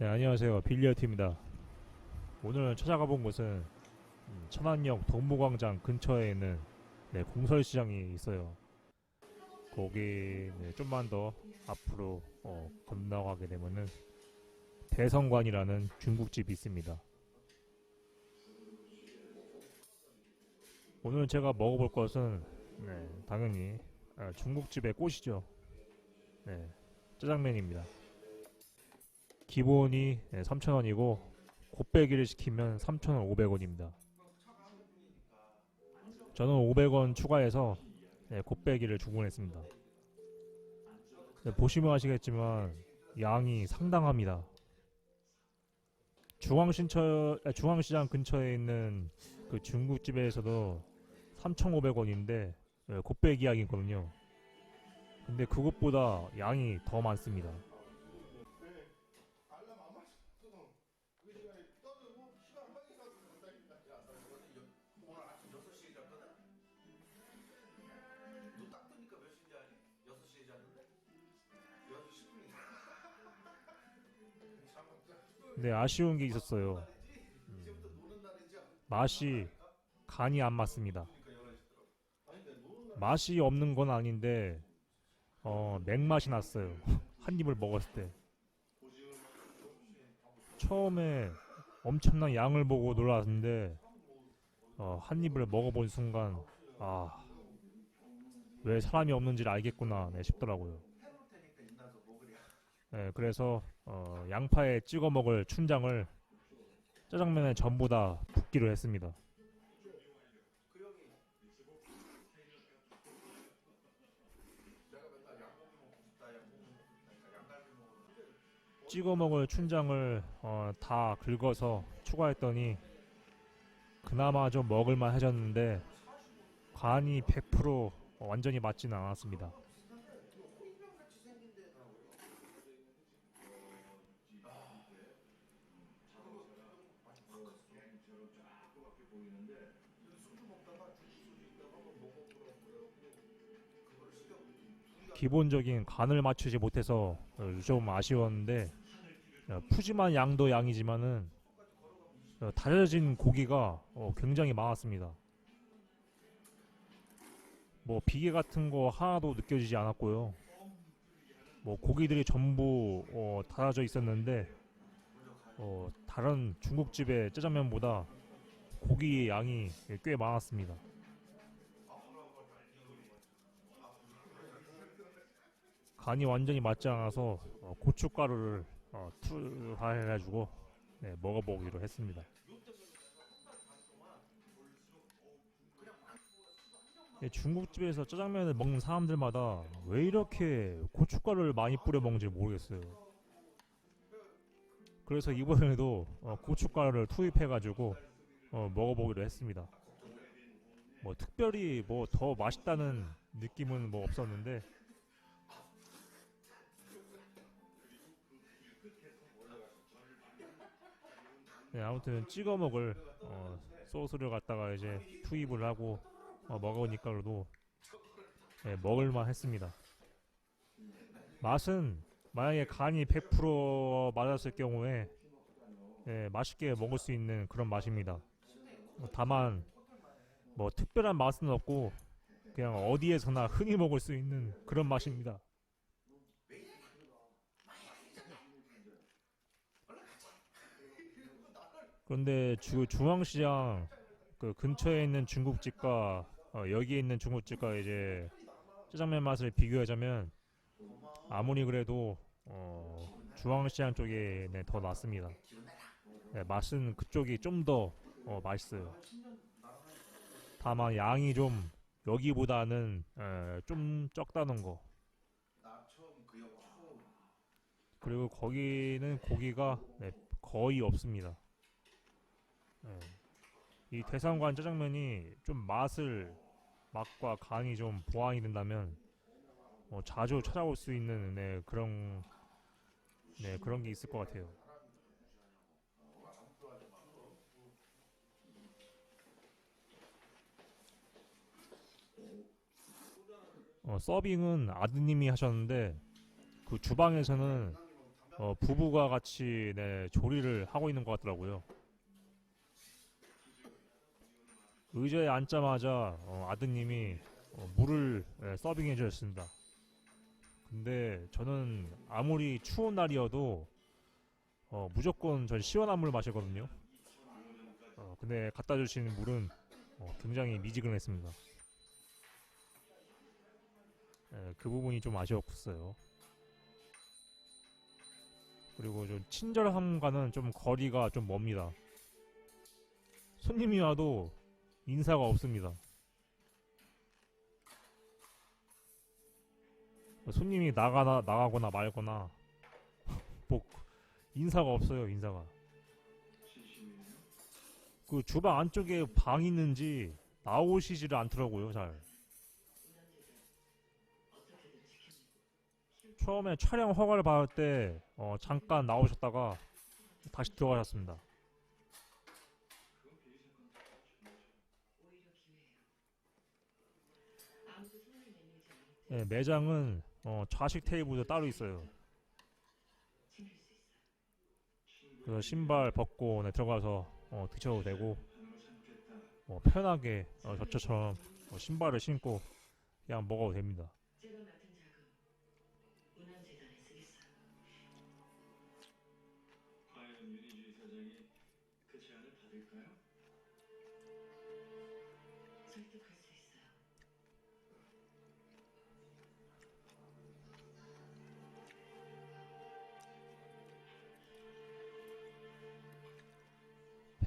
네, 안녕하세요. 빌리어트입니다. 오늘 찾아가 본 곳은 음, 천안역 동부광장 근처에 있는 네, 공설시장이 있어요. 거기 네, 좀만 더 앞으로 어, 건너가게 되면은 대성관이라는 중국집이 있습니다. 오늘 제가 먹어볼 것은 네, 당연히 아, 중국집의 꽃이죠. 네, 짜장면입니다. 기본이 3,000원이고 곱빼기를 시키면 3,500원입니다. 저는 500원 추가해서 네, 곱빼기를 주문했습니다. 네, 보시면 아시겠지만 양이 상당합니다. 중앙신처, 아, 중앙시장 근처에 있는 그 중국집에서도 3,500원인데 네, 곱빼기 양이거든요. 근데 그것보다 양이 더 많습니다. 10분이다. 근데 아쉬운 게 있었어요. 날이지. 맛이 간이 안 맞습니다. 맛이 없는 건 아닌데 어, 맹맛이 났어요. 한 입을 먹었을 때. 처음에 엄청난 양을 보고 놀랐는데 어, 한 입을 먹어본 순간 아, 왜 사람이 없는지를 알겠구나 네, 싶더라고요. 해놓을 테니까 인나서 먹으랴. 네, 그래서 어, 양파에 찍어 먹을 춘장을 짜장면에 전부 다 붓기로 했습니다. 찍어 먹을 춘장을 어, 다 긁어서 추가했더니 그나마 좀 먹을만 해졌는데 간이 100% 완전히 맞지는 않았습니다. 같이 생긴 데더라고요. 소주 먹다가 중국 소주 있다가 한번 먹어보라고 그래갖고 그걸 시켜 기본적인 간을 맞추지 못해서 어, 좀 아쉬웠는데 어, 푸짐한 양도 양이지만은 어, 다려진 고기가 어, 굉장히 많았습니다. 뭐 비계 같은 거 하나도 느껴지지 않았고요. 뭐 고기들이 전부 어, 달아져 있었는데 어, 다른 중국집의 짜장면보다 고기 양이 꽤 많았습니다. 간이 완전히 맞지 않아서 어, 고춧가루를 어, 투하해가지고 네, 먹어보기로 했습니다. 예, 중국집에서 짜장면을 먹는 사람들마다 왜 이렇게 고춧가루를 많이 뿌려 먹는지 모르겠어요. 그래서 이번에도 어, 고춧가루를 투입해가지고 어, 먹어보기로 했습니다. 뭐 특별히 뭐 더 맛있다는 느낌은 뭐 없었는데 네, 아무튼 찍어 먹을 어, 소스를 갖다가 이제 투입을 하고 어, 먹으니까 그래도 네, 먹을만 했습니다. 맛은 만약에 간이 100% 맞았을 경우에 네, 맛있게 먹을 수 있는 그런 맛입니다. 어, 다만 뭐 특별한 맛은 없고 그냥 어디에서나 흔히 먹을 수 있는 그런 맛입니다. 그런데 주 중앙시장 그 근처에 있는 중국집과 어, 여기에 있는 중국집과 이제 짜장면 맛을 비교하자면 아무리 그래도 어, 중앙시장 쪽이 네, 더 낫습니다. 네, 맛은 그쪽이 좀더 어, 맛있어요. 다만 양이 좀 여기보다는 에, 좀 적다는 거. 그리고 거기는 고기가 네, 거의 없습니다. 네. 이 대상관 짜장면이 좀 맛을 맛과 간이 좀 보완이 된다면 어, 자주 찾아올 수 있는 네, 그런 네, 그런 게 있을 것 같아요. 어, 서빙은 아드님이 하셨는데 그 주방에서는 어, 부부가 같이 네, 조리를 하고 있는 것 같더라고요. 의자에 앉자마자 어, 아드님이 어, 물을 예, 서빙해 주셨습니다. 근데 저는 아무리 추운 날이어도 어, 무조건 전 시원한 물 마시거든요. 어, 근데 갖다 주신 물은 어, 굉장히 미지근했습니다. 예, 그 부분이 좀 아쉬웠어요. 그리고 좀 친절함과는 좀 거리가 좀 멉니다. 손님이 와도 인사가 없습니다. 손님이 나가나 나가거나 말거나 뭐 인사가 없어요 인사가. 그 주방 안쪽에 방 있는지 나오시지를 않더라고요 잘. 처음에 촬영 허가를 받을 때 어, 잠깐 나오셨다가 다시 들어가셨습니다. 네, 매장은 어, 좌식 테이블도 따로 있어요. 그래서 신발 벗고 네, 들어가서 어, 드셔도 되고 어, 편하게 어, 저처럼 어, 신발을 신고 그냥 먹어도 됩니다.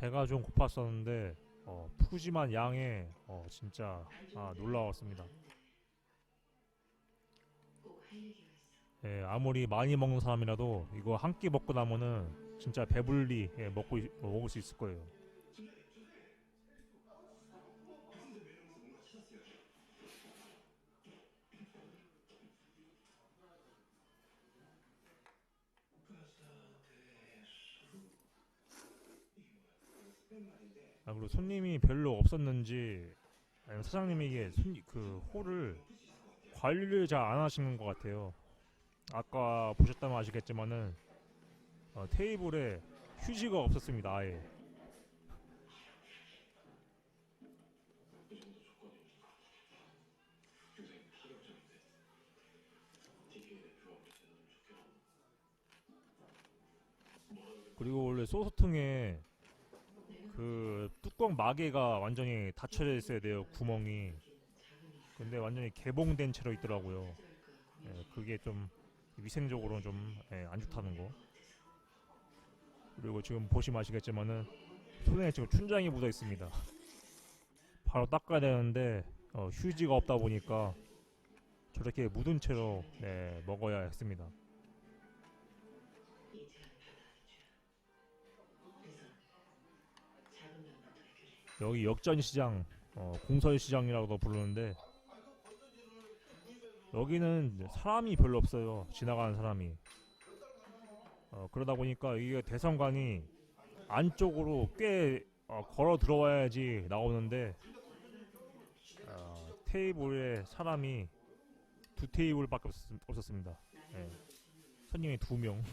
배가 좀 고팠었는데 어, 푸짐한 양에 어, 진짜 아, 놀라웠습니다. 예, 아무리 많이 먹는 사람이라도 이거 한 끼 먹고 나면은 진짜 배불리 예, 먹고 있- 먹을 수 있을 거예요. 아 그리고 손님이 별로 없었는지 아니면 사장님이 이게 손님 그 홀을 관리를 잘 안 하시는 것 같아요. 아까 보셨다면 아시겠지만은 어, 테이블에 휴지가 없었습니다. 아예. 그리고 원래 소스통에 그 뚜껑 마개가 완전히 닫혀져 있어야 돼요 구멍이. 근데 완전히 개봉된 채로 있더라고요. 예, 그게 좀 위생적으로는 좀안 좋다는 거. 그리고 지금 보시면 아시겠지만은 손에 지금 춘장이 묻어 있습니다. 바로 닦아야 되는데 어, 휴지가 없다 보니까 저렇게 묻은 채로 네, 먹어야 했습니다. 여기 역전 시장, 어, 공설 시장이라고도 부르는데 여기는 사람이 별로 없어요. 지나가는 사람이. 어, 그러다 보니까 이게 대성관이 안쪽으로 꽤 어, 걸어 들어와야지 나오는데 어, 테이블에 사람이 두 테이블밖에 없었, 습니다 손님이 두 명,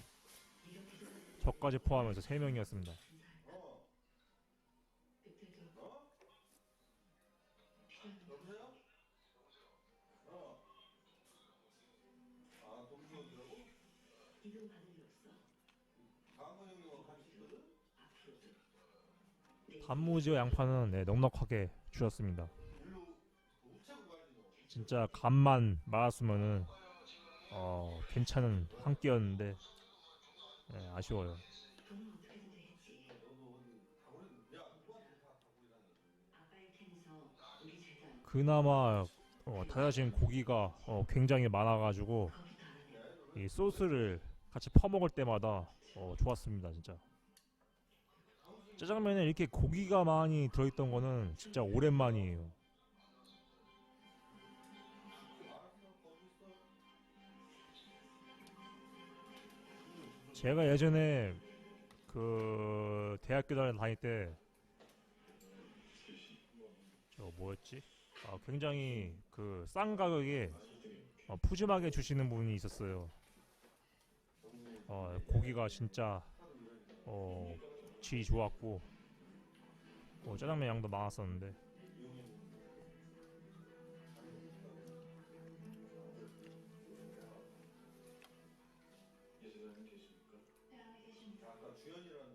저까지 포함해서 세 명이었습니다. 여보세요? 어. 아, 받을 일 없어. 강호 형님하고 같이 있거든? 앞으로도. 내 단무지와 양파는 네, 넉넉하게 주셨습니다. 일로 우체국 가야지 너. 진짜 간만 말았으면은 어, 괜찮은 한 끼였는데 네, 아쉬워요. 그나마 어, 다져진 고기가 어, 굉장히 많아가지고. 이 소스를 같이 퍼먹을 때마다 어, 좋았습니다 진짜. 짜장면에 이렇게 고기가 많이 들어있던 거는 진짜 오랜만이에요. 제가 예전에 그 대학교 다닐 때 저 뭐였지? 아, 굉장히 그 싼 가격에 어, 푸짐하게 주시는 분이 있었어요. 어, 고기가 진짜 어, 질이 좋았고 어, 짜장면 양도 많았었는데? 네. 아까 주연이라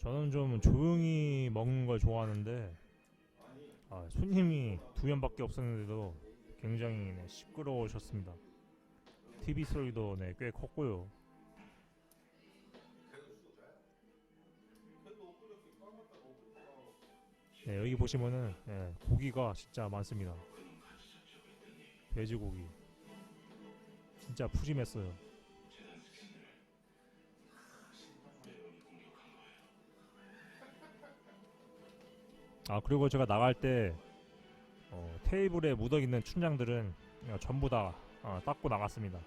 저는 좀 조용히 먹는 걸 좋아하는데 아, 손님이 두 명밖에 없었는데도 굉장히 네, 시끄러우셨습니다. TV 소리도 네, 꽤 컸고요. 네, 여기 보시면은 예, 고기가 진짜 많습니다. 돼지고기 진짜 푸짐했어요. 아 그리고 제가 나갈 때 어, 테이블에 묻어 있는 춘장들은 어, 전부 다 어, 닦고 나갔습니다.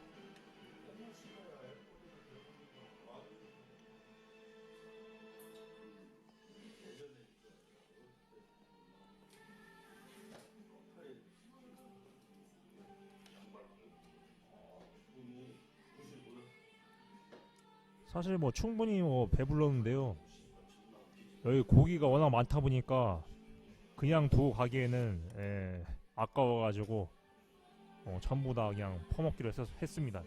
사실 뭐 충분히 뭐 배불렀는데요. 여기 고기가 워낙 많다 보니까 그냥 두고 가기에는 예, 아까워가지고 어, 전부 다 그냥 퍼먹기로 했, 했습니다.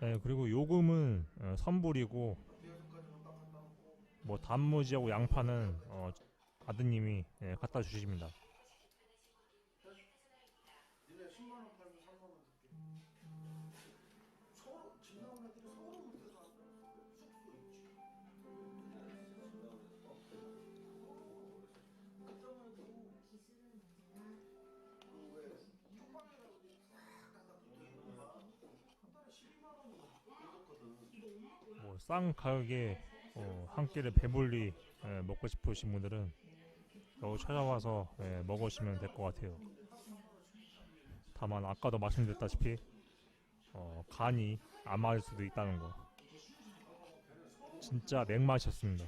네, 그리고 요금은 어, 선불이고 뭐 단무지하고 양파는 어, 아드님이 예, 갖다 주십니다. 뭐 싼 가격에 어, 한 끼를 배불리 예, 먹고 싶으신 분들은 여기 찾아와서 예, 먹으시면 될 것 같아요. 다만 아까도 말씀드렸다시피 어, 간이 안 맞을 수도 있다는 거. 진짜 맥맛이었습니다.